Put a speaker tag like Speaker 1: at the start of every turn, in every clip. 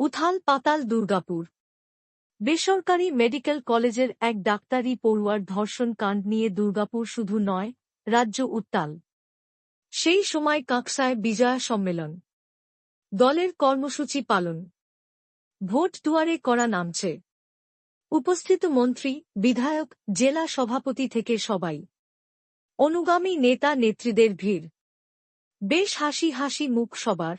Speaker 1: উথাল পাতাল দুর্গাপুর। বেসরকারি মেডিকেল কলেজের এক ডাক্তারি পড়ুয়ার ধর্ষণ কাণ্ড নিয়ে দুর্গাপুর শুধু নয়, রাজ্য উত্তাল। সেই সময় কাকসায় বিজয়া সম্মেলন। দলের কর্মসূচি পালন। ভোট দুয়ারে করা নামছে। উপস্থিত মন্ত্রী, বিধায়ক, জেলা সভাপতি থেকে সবাই। অনুগামী নেতা নেত্রীদের ভিড়। বেশ হাসি হাসি মুখ সবার।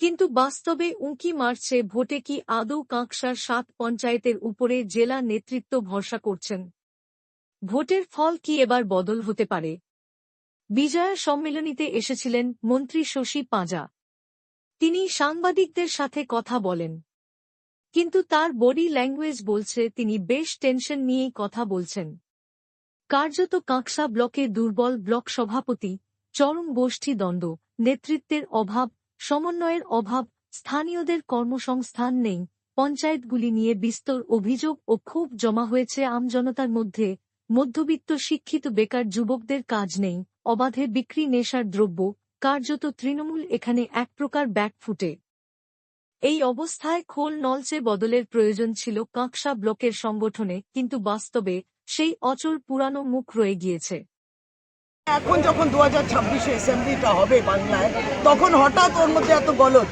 Speaker 1: কিন্তু বাস্তবে উঁকি মারছে ভোটে কি আদৌ কাঁকসার সাত পঞ্চায়েতের উপরে জেলা নেতৃত্ব ভরসা করছেন? ভোটের ফল কি এবার বদল হতে পারে? বিজয়া সম্মেলনীতে এসেছিলেন মন্ত্রী শশী পাঁজা। তিনি সাংবাদিকদের সাথে কথা বলেন। কিন্তু তার বডি ল্যাঙ্গুয়েজ বলছে তিনি বেশ টেনশন নিয়েই কথা বলছেন। কার্যত কাঁকসা ব্লকে দুর্বল ব্লক সভাপতি চরম গোষ্ঠী দ্বন্দ্ব নেতৃত্বের অভাব সমন্বয়ের অভাব, স্থানীয়দের কর্মসংস্থান নেই, পঞ্চায়েতগুলি নিয়ে বিস্তর অভিযোগ ও ক্ষোভ জমা হয়েছে আমজনতার মধ্যে, মধ্যবিত্ত শিক্ষিত বেকার যুবকদের কাজ নেই, অবাধে বিক্রি নেশার দ্রব্য, কার্যত তৃণমূল এখানে এক প্রকার ব্যাক ফুটে এই অবস্থায় খোল নলচে বদলের প্রয়োজন ছিল কাঁকসা ব্লকের সংগঠনে, কিন্তু বাস্তবে সেই অচল পুরানো মুখ রয়ে গিয়েছে।
Speaker 2: এখন যখন দু হাজার ছাব্বিশে অ্যাসেম্বলিটা হবে বাংলায় তখন হঠাৎ ওর মধ্যে এত গলদ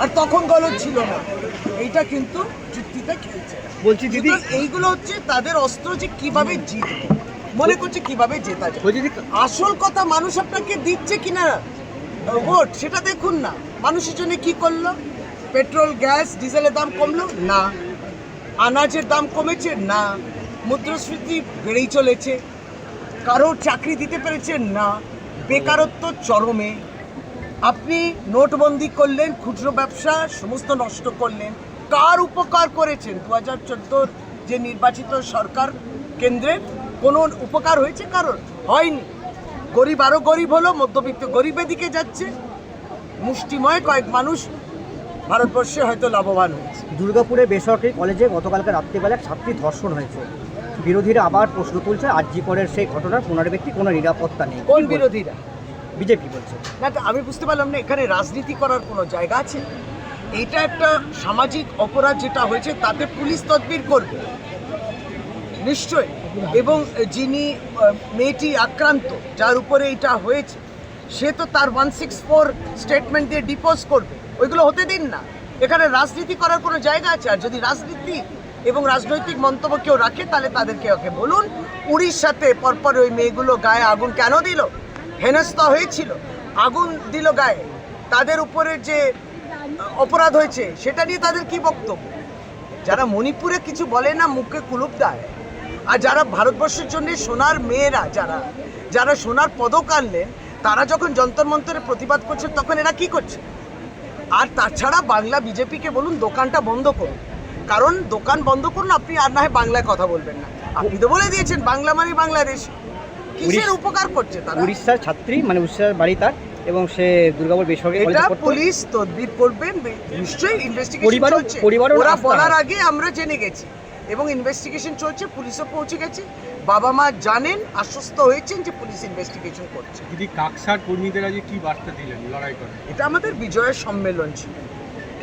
Speaker 2: আর তখন গলদ ছিল না। এইটা কিন্তু যুক্তিতে খেলছে।
Speaker 3: বলছি দিদি
Speaker 2: এইগুলো হচ্ছে তাদের অস্ত্র যে কীভাবে জিতবে। মনে করছে কীভাবে জেতা যায়। আসল কথা মানুষ আপনাকে দিচ্ছে কিনা ভোট সেটা দেখুন না। মানুষের জন্য কি করল? পেট্রোল গ্যাস ডিজেলের দাম কমলো? না। আনাজের দাম কমেছে? না। মুদ্রাস্ফীতি বেড়েই চলেছে। কারোর চাকরি দিতে পেরেছেন না, বেকারত্ব চরমে। আপনি নোটবন্দি করলেন, খুচরো ব্যবসা সমস্ত নষ্ট করলেন। কার উপকার করেছেন? দু হাজার চোদ্দোর যে নির্বাচিত সরকার কেন্দ্রের কোনো উপকার হয়েছে কারোর? হয়নি। গরিব আরও গরিব হলো, মধ্যবিত্ত গরিবের দিকে যাচ্ছে। মুষ্টিময় কয়েক মানুষ ভারতবর্ষে হয়তো লাভবান হয়েছে।
Speaker 3: দুর্গাপুরে বেসরকারি কলেজে গতকালকে রাত্রিবেলা ছাত্রী ধর্ষণ হয়েছে। বিরোধীরা আবার প্রশ্ন তুলছে আরজি করের সেই ঘটনার পুনরাবৃত্তি কোনো নিরাপত্তা নেই।
Speaker 2: কোন বিরোধীরা?
Speaker 3: বিজেপি বলছে।
Speaker 2: না তো আমি বুঝতে পারলাম না এখানে রাজনীতি করার কোনো জায়গা আছে? এটা একটা সামাজিক অপরাধ যেটা হয়েছে তাতে পুলিশ তদবির করবে। নিশ্চয় এবং যিনি মেয়েটি আক্রান্ত যার উপরে এটা হয়েছে সে তো তার ওয়ান সিক্স ফোর স্টেটমেন্ট দিয়ে ডিপোজ করবে। ওইগুলো হতে দিন না। এখানে রাজনীতি করার কোনো জায়গা আছে? আর যদি রাজনীতি এবং রাজনৈতিক মন্তব্য কেউ রাখে, তাহলে তাদেরকে ওকে বলুন। উড়িষ্যাতে পরপর ওই মেয়েগুলো গায়ে আগুন কেন দিল? হেনস্থা হয়েছিল। আগুন দিল গায়ে। তাদের উপরে যে অপরাধ হয়েছে, সেটা নিয়ে তাদের কি বক্তব্য? যারা মণিপুরে কিছু বলে না, মুখে কুলুপ দেয়। আর যারা ভারতবর্ষের জন্য সোনার মেয়েরা, যারা যারা সোনার পদক আনলেন, তারা যখন যন্তর মন্তরে প্রতিবাদ করছে, তখন এরা কি করছে? আর তাছাড়া বাংলা বিজেপিকে বলুন, দোকানটা বন্ধ করুন। কারণ দোকান বন্ধ করুন আপনি আর না হয় বাংলায় কথা বলবেন না। আপনি তো বলে দিয়েছেন বাংলা মানে বাংলাদেশ। কিসের উপকার করছে তারা?
Speaker 3: উড়িষ্যার ছাত্রী মানে উড়িষ্যার বাড়ি তার এবং সে দুর্গাপুর বেসরকারি
Speaker 2: এটা পুলিশ তদবির করবেন নিশ্চয়ই ইনভেস্টিগেশন চলছে। ওরা বলার আগে আমরা জেনে গেছি এবং ইনভেস্টিগেশন চলছে পুলিশও পৌঁছে গেছে। বাবা মা জানেন আশ্বস্ত হয়েছেন যে পুলিশ ইনভেস্টিগেশন করছে।
Speaker 4: দিদি কাকসার কর্মীদের আজকে কি বার্তা দিলেন লড়াই করে?
Speaker 2: এটা আমাদের বিজয়ের সম্মেলন ছিল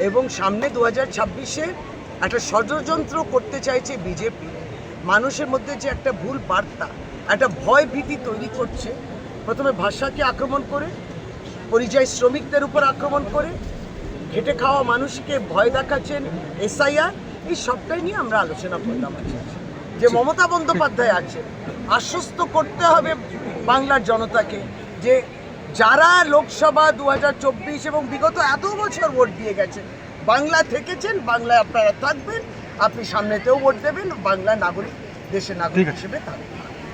Speaker 2: এবং সামনে দু হাজার ছাব্বিশে একটা ষড়যন্ত্র করতে চাইছে বিজেপি মানুষের মধ্যে যে একটা ভুল বার্তা একটা ভয় ভীতি তৈরি করছে প্রথমে ভাষাকে আক্রমণ করে পরিযায়ী শ্রমিকদের উপর আক্রমণ করে খেটে খাওয়া মানুষকে ভয় দেখাচ্ছেন এসআইআর এই সবটাই নিয়ে আমরা আলোচনা করলাম। যে মমতা বন্দ্যোপাধ্যায় আছে আশ্বস্ত করতে হবে বাংলার জনতাকে যে যারা লোকসভা দু হাজার চব্বিশ এবং বিগত এত বছর ভোট দিয়ে গেছে বাংলা থেকেছেন বাংলায় আপনারা থাকবেন আপনি সামনেতেও ভোট দেবেন বাংলা নাগরিক দেশের নাগরিক হিসেবে থাকবেন।